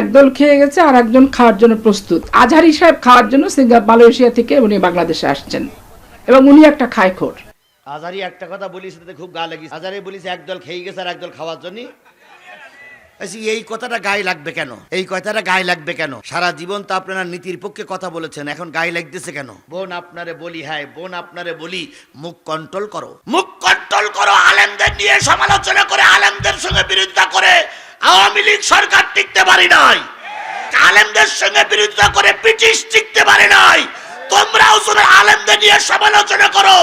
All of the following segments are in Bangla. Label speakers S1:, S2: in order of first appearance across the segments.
S1: একদল খেয়ে গেছে আর একজন খাওয়ার জন্য প্রস্তুত। আজহারি সাহেব খাওয়ার জন্য সিঙ্গার মালয়েশিয়া থেকে উনি বাংলাদেশে আসছেন। এবং উনি একটা খায়খোর
S2: আজারি একটা কথা বলিস খুব গা লাগিস। আজারি বলিস, একদল খেয়ে গেছে আর একদল খাওয়ার জন্য এই কথাটা গায়ে লাগবে কেন? এই কথাটা গায়ে লাগবে কেন? সারা জীবন তো আপনারা নীতির পক্ষে কথা বলেছেন, এখন গায়ে লাগতেছে কেন? বোন আপনারে বলি হ্যাঁ বোন আপনারে বলি, মুখ কন্ট্রোল করো। মুখ কন্ট্রোল করো, আলেমদের নিয়ে সমালোচনা করে, আলেমদের সঙ্গে বিরোধিতা করে। আওয়ামী লীগ সরকার টিকতে পারি নাই। আলেমদের সঙ্গে বিরোধিতা করে ব্রিটিশ টিকতে পারে নাই। তোমরাও শুধু আলেমদের নিয়ে সমালোচনা করো।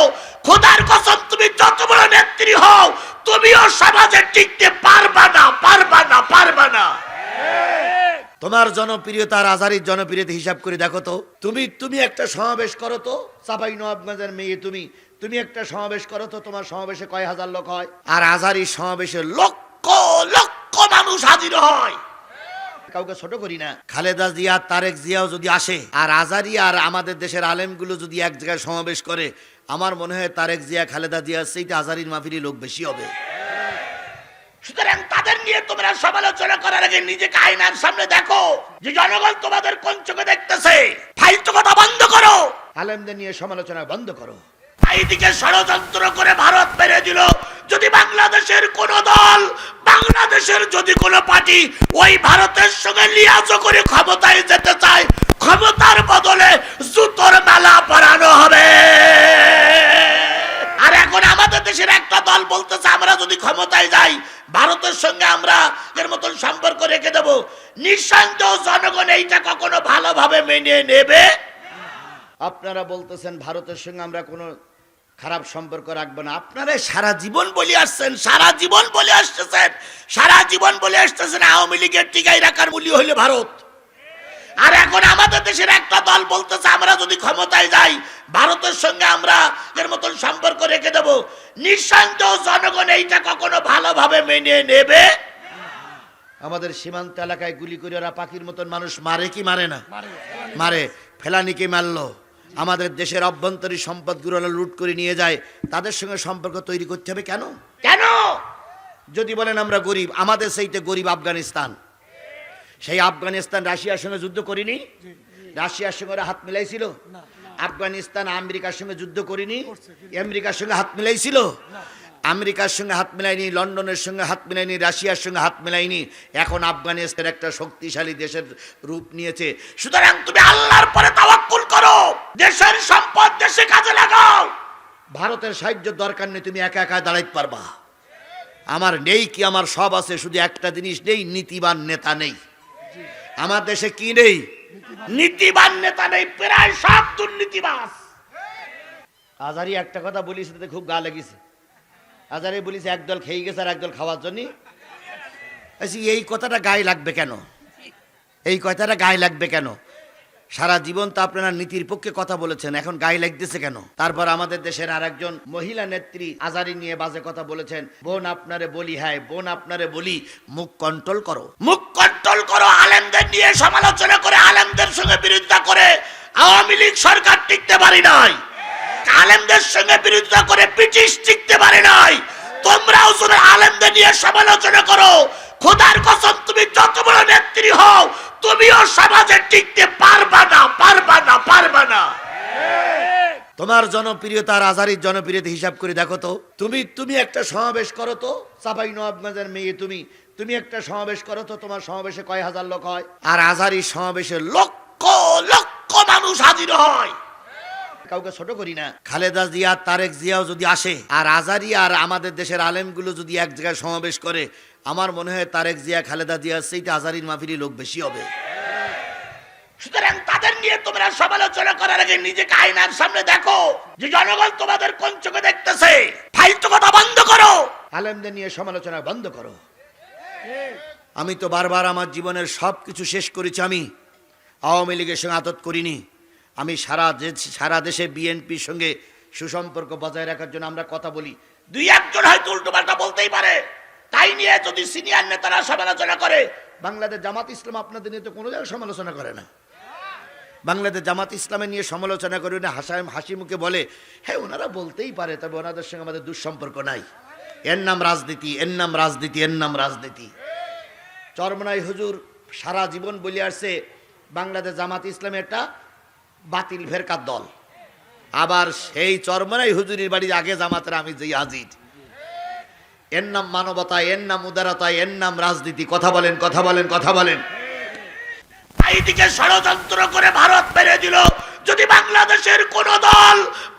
S2: খোদার কসম, তুমি যত বড় নেত্রী হও, তুমিও সমাজে টিকতে পারবা না পারবা না পারবা না। তোমার জনপ্রিয়তা আর আজারির জনপ্রিয়তা হিসাব করে দেখো তো। তুমি তুমি একটা সমাবেশ করো তো। সাবাই নবাবগঞ্জের মেয়ে তুমি তুমি একটা সমাবেশ করো তো। তোমার সমাবেশে কয় হাজার লোক হয়? আর আজারির সমাবেশে লক্ষ মানুষ হাজির হয়। কাউকে ছোট করি না। খালেদা জিয়া তারেক জিয়াও যদি আসে আর আজারি আর আমাদের দেশের আলেমগুলো যদি এক জায়গায় সমাবেশ করে আমার মনে হয় তারেক জিয়া খালেদা জিয়া সেইটা আজারির মাফিরি লোক বেশি হবে। সুতরাং তাদের নিয়ে তোমরা সমালোচনা করার আগে নিজেকে আয়নার সামনে দেখো যে জনগণ তোমাদের কোন চোখে দেখতেছে। ফালতু কথা বন্ধ করো। আলেমদের নিয়ে সমালোচনা বন্ধ করো। এইদিকে ষড়যন্ত্র করে ভারত মেরে দিল। যদি বাংলাদেশের কোন দল, বাংলাদেশের যদি কোন পার্টি ওই ভারতের সঙ্গে লিয়াজ করে ক্ষমতায় যেতে চায়, ক্ষমতার বদলে জুতোর মেলা পরানো হবে। আর এখন আমাদের দেশের একটা দল বলতেছে, আমরা যদি ক্ষমতায় যাই, ভারতের সঙ্গে আমরা এর মতন সম্পর্ক রেখে দেব। নিঃসন্দেহ জনগণ এইটা কখনো ভালোভাবে মেনে নেবে? আপনারা বলতেছেন, ভারতের সঙ্গে আমরা কোনো খারাপ সম্পর্ক রাখব না। আপনারা সারা জীবন বলে আসছেন, সারা জীবন বলে আসতেছেন, সারা জীবন বলে আসতেছেন, আওয়ামী লীগের টিকাই রাখার মূল্য হইলে ভারত। আর এখন আমাদের দেশের একটা দল বলতেছে, আমরা যদি ক্ষমতায় যাই, ভারতের সঙ্গে আমরা এর মতন সম্পর্ক রেখে দেব। নিঃসন্দেহ জনগণ এইটা কখনো ভালোভাবে মেনে নেবে? আমাদের সীমান্ত এলাকায় গুলি করে ওরা পাখির মতন মানুষ মারে কি মারে না? মারে। ফেলানিকে মারলো। আমাদের দেশের অভ্যন্তরীণ সম্পদগুলো লুট করে নিয়ে যায় তাদের সঙ্গে সম্পর্ক তৈরি করতে হবে কেন? কেন? যদি বলেন আমরা গরিব আমাদের সেইতে গরিব আফগানিস্তান। সেই আফগানিস্তান রাশিয়ার সঙ্গে যুদ্ধ করিনি? রাশিয়ার সঙ্গে ওরা হাত মিলাইছিল? আফগানিস্তান আমেরিকার সঙ্গে যুদ্ধ করিনি? আমেরিকার সঙ্গে হাত মিলাইছিল? আমেরিকার সঙ্গে হাত মিলাইনি লন্ডনের সঙ্গে হাত মিলাইনি রাশিয়ার সঙ্গে হাত মিলাইনি। এখন আফগানিস্তান একটা শক্তিশালী দেশের রূপ নিয়েছে। সুতরাং তুমি আল্লাহর পরে তাওয়াক্কুল করো দেশের সম্পদ দেশে কাজে লাগাও ভারতের সাহায্য দরকার নেই, তুমি একা একা দাঁড়াইতে পারবা। আমার নেই কি, আমার সব আছে, শুধু একটা জিনিস নেই, নীতিবান নেতা নেই। আমার দেশে কি নেই? নীতিবান নেতা নেই, প্রায় সব দুর্নীতিবাস আজারি, একটা কথা বলিস খুব গা লেগেছে। আজারি বলিস, একদল খেয়ে গেছে আর একদল খাওয়ার জন্য। এই কথাটা গায়ে লাগবে কেন? এই কথাটা গায়ে লাগবে কেন? সারা জীবন তো আপনারা নীতির পক্ষে কথা বলেছেন, এখন গায়ে লাগতেছে কেন? তারপর আমাদের দেশের আর একজন মহিলা নেত্রী আজারি নিয়ে বাজে কথা বলেছেন, বোন আপনারে বলি হ্যাঁ বোন আপনারে বলি, মুখ কন্ট্রোল করো। মুখ কন্ট্রোল করো, আলেমদের নিয়ে সমালোচনা করে, আলেমদের সঙ্গে বিরোধিতা করে, আওয়ামী লীগ সরকার টিকতে পারি নাই। আলেমদের সঙ্গে বিরোধিতা করে ব্রিটিশ টিকতে পারে নাই। তোমরাও শুধু আলেমদের নিয়ে সমালোচনা করো। খোদার কসম, তুমি যত বড় নেত্রী হও তুমিও সমাজে টিকতে পারবা না পারবা না পারবা না। তোমার জনপ্রিয়তা আর আজারির জনপ্রিয়তা হিসাব করে দেখো তো। তুমি তুমি একটা সমাবেশ করো তো সাবাই নবাবগঞ্জের মেয়ে তুমি। তুমি একটা সমাবেশ করো তো, তোমার সমাবেশে কয় হাজার লোক হয়? আর আজারির সমাবেশে লক্ষ লক্ষ মানুষ হাজির হয়। কাউকে ছোট করি না। খালেদা জিয়া, তারেক জিয়াও যদি আসে, আর আজারি আর আমাদের দেশের আলেমগুলো যদি এক জায়গায় সমাবেশ করে আমার মনে হয় তারেক জিয়া খালেদা জিয়া সেইটা আজারির মাফিরি লোক বেশি হবে। সুতরাং তাদের নিয়ে তোমরা সমালোচনা করার আগে নিজেকে আয়নার সামনে দেখো যে জনগণ তোমাদের কোন চোখে দেখতেছে। ফালতু কথা বন্ধ করো। আলেমদের নিয়ে সমালোচনা বন্ধ করো। আমি তো বারবার আমার জীবনের সব কিছু শেষ করেছি আমি। আওয়ামী লীগের সঙ্গে আদত করিনি। আমি সারা দেশ- সারা দেশে বিএনপির সঙ্গে সুসম্পর্ক বজায় রাখার জন্য আমরা কথা বলি। দুই একজন হয়তো উল্টো পাল্টা বলতেই পারে। তাই নিয়ে যদি সিনিয়র নেতারা সমালোচনা করে, বাংলাদেশ জামাত ইসলাম আপনাদের নিয়ে তো কোনো জায়গায় সমালোচনা করে না। বাংলাদেশ জামাত ইসলামের নিয়ে সমালোচনা করে উনি হাসা হাসি মুখে বলে। হ্যাঁ ওনারা বলতেই পারে, তবে ওনাদের সঙ্গে আমাদের দুঃসম্পর্ক নাই। এর নাম রাজনীতি, এর নাম রাজনীতি, এর নাম রাজনীতি। চরমনাই হুজুর সারা জীবন বলে আসছে, বাংলাদেশ জামাত ইসলামের একটা বাতিল ফেরকার দল। আবার সেই চরমনাই হুজুরির বাড়ি আগে জামাতের আমি যে আজিজ এর নাম মানবতা এর নাম উদারতা এর নাম রাজনীতি। কথা বলেন কথা বলেন কথা বলেন। এইদিকে ষড়যন্ত্র করে ভারত মেরে দিল। যদি বাংলাদেশের কোন দল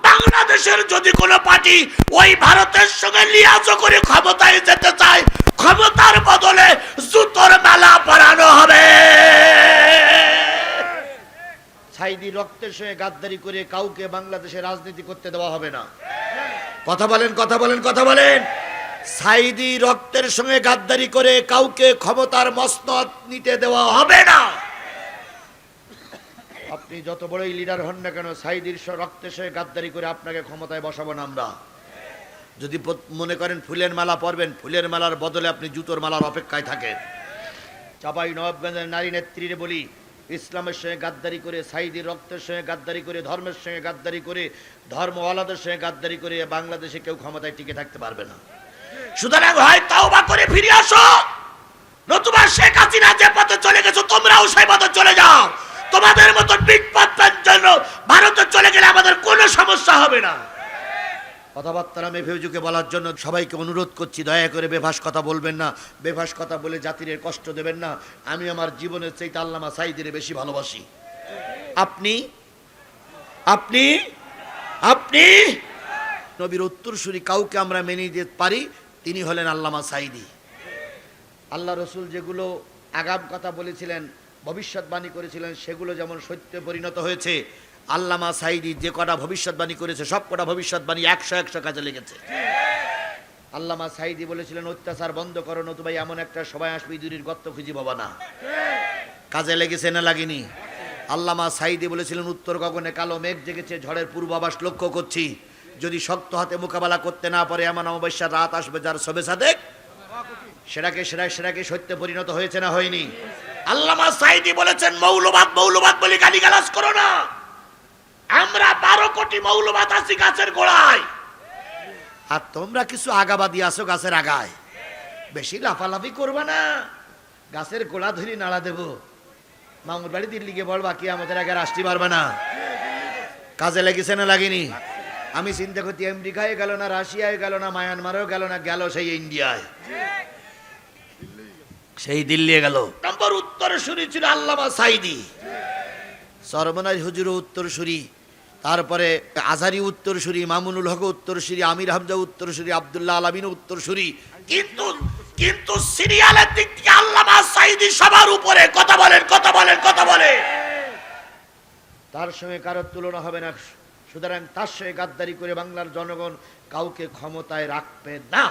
S2: বাংলাদেশের যদি কোন পার্টি ওই ভারতের সঙ্গে লিয়াজো করে ক্ষমতায় যেতে চায় ক্ষমতার বদলে জুতোর মেলা পরানো হবে। সাইদি রক্তের সঙ্গে গাদ্দারি করে কাউকে বাংলাদেশে রাজনীতি করতে দেওয়া হবে না। কথা বলেন কথা বলেন কথা বলেন। সাইদি রক্তের সঙ্গে গাদ্দারি করে কাউকে ক্ষমতার মসনদ নিতে দেওয়া হবে না। আপনি যত বড়ই লিডার হন না কেন, সাইদির রক্তের সঙ্গে গাদ্দারি করে আপনাকে ক্ষমতায় বসাবো না আমরা। যদি মনে করেন ফুলের মালা পরবেন, ফুলের মালার বদলে আপনি জুতোর মালার অপেক্ষায় থাকেন। চাপাই নবাবগঞ্জের নারী নেত্রীরে বলি, ইসলামের সঙ্গে গাদ্দারি করে, সাইদির রক্তের সঙ্গে গাদ্দারি করে, ধর্মের সঙ্গে গাদ্দারি করে ধর্মওয়ালাদের সঙ্গে গাদ্দারি করে বাংলাদেশে কেউ ক্ষমতায় টিকে থাকতে পারবে না। সুতরাং হয় তাওবা করে ফিরে আসো। নতুবা শেখ হাসিনা যে পথে চলে গেছো, তোমরাও সেই পথে চলে যাও। তোমাদের মতো বিপদের জন্য ভারতে চলে গেলে আমাদের কোনো সমস্যা হবে না। কথাবার্তা আমি ভেউজুকে বলার জন্য সবাইকে অনুরোধ করছি, দয়া করে বেভাস কথা বলবেন না। বেভাস কথা বলে জাতির কষ্ট দেবেন না। আমি আমার জীবনের চাইতে আল্লামা সাইদিরে বেশি ভালোবাসি। আপনি? আপনি? আপনি? নবীর উত্তরসূরি কাউকে আমরা মেনে নিতে পারি তিনি হলেন আল্লামা সাইদি। আল্লাহ রসুল যেগুলো আগাম কথা বলেছিলেন, ভবিষ্যৎবাণী করেছিলেন, সেগুলো যেমন সত্যে পরিণত হয়েছে, আল্লামা সাইদি যে কটা ভবিষ্যৎবাণী করেছে, সব কটা ভবিষ্যৎবাণী একশো একশো কাজে লেগেছে। আল্লামা সাইদি বলেছিলেন, অত্যাচার বন্ধ করো নতুবাই এমন একটা সবাই আসবে, ইঁদুরির গর্ত খুঁজি পাবা না। কাজে লেগেছে না লাগেনি? আল্লামা সাইদি বলেছিলেন, উত্তর গগনে কালো মেঘ জেগেছে, ঝড়ের পূর্বাভাস লক্ষ্য করছি। যদি শক্ত হাতে মোকাবেলা করতে না পারে, এমন অমাবস্যার রাত আসবে যার সবে সাদেক সেটাকে সেটা সেটাকে সত্যে পরিণত হয়েছে না হয়নি। আল্লামা সাইদি বলেছেন, মৌলবাদ মৌলবাদ বলে গালিগালাজ করো না। আমরা বারো কোটি মৌলবাদ আছি গাছের গোড়ায়। আর তোমরা কিছু আগাবাদি আছো গাছের আগায়। বেশি লাফালাফি করবে না। গাছের গোড়া ধরি নাড়া দেব। মামুর বাড়ি দিল্লি গিয়ে বলবা কি আমাদের আগে আসতে পারবে না। কাজে লেগেছে না লাগেনি? আমি চিন্তা করছি আমেরিকায় গেল না রাশিয়ায় গেল না মায়ানমারেও গেল না, গেল সেই ইন্ডিয়ায়। সেই দিল্লি গেল। নম্বর উত্তর সুরি ছিল আল্লামা সাইদি। সরমনাজ হুজুর উত্তরসূরি। তারপরে আজারি উত্তরসূরি, মামুনুল হক উত্তরসূরি, আমির হামজা উত্তরসূরি, আব্দুল্লাহ আলমিন উত্তরসূরি। কিন্তু কিন্তু সিরিয়ালের দিক থেকে আল্লামা সাইদি সবার উপরে। কথা বলেন কথা বলেন, কথা বলে তার সঙ্গে কারোর তুলনা হবে না। সুতরাং তার সঙ্গে গাদ্দারি করে বাংলার জনগণ কাউকে ক্ষমতায় রাখবে না।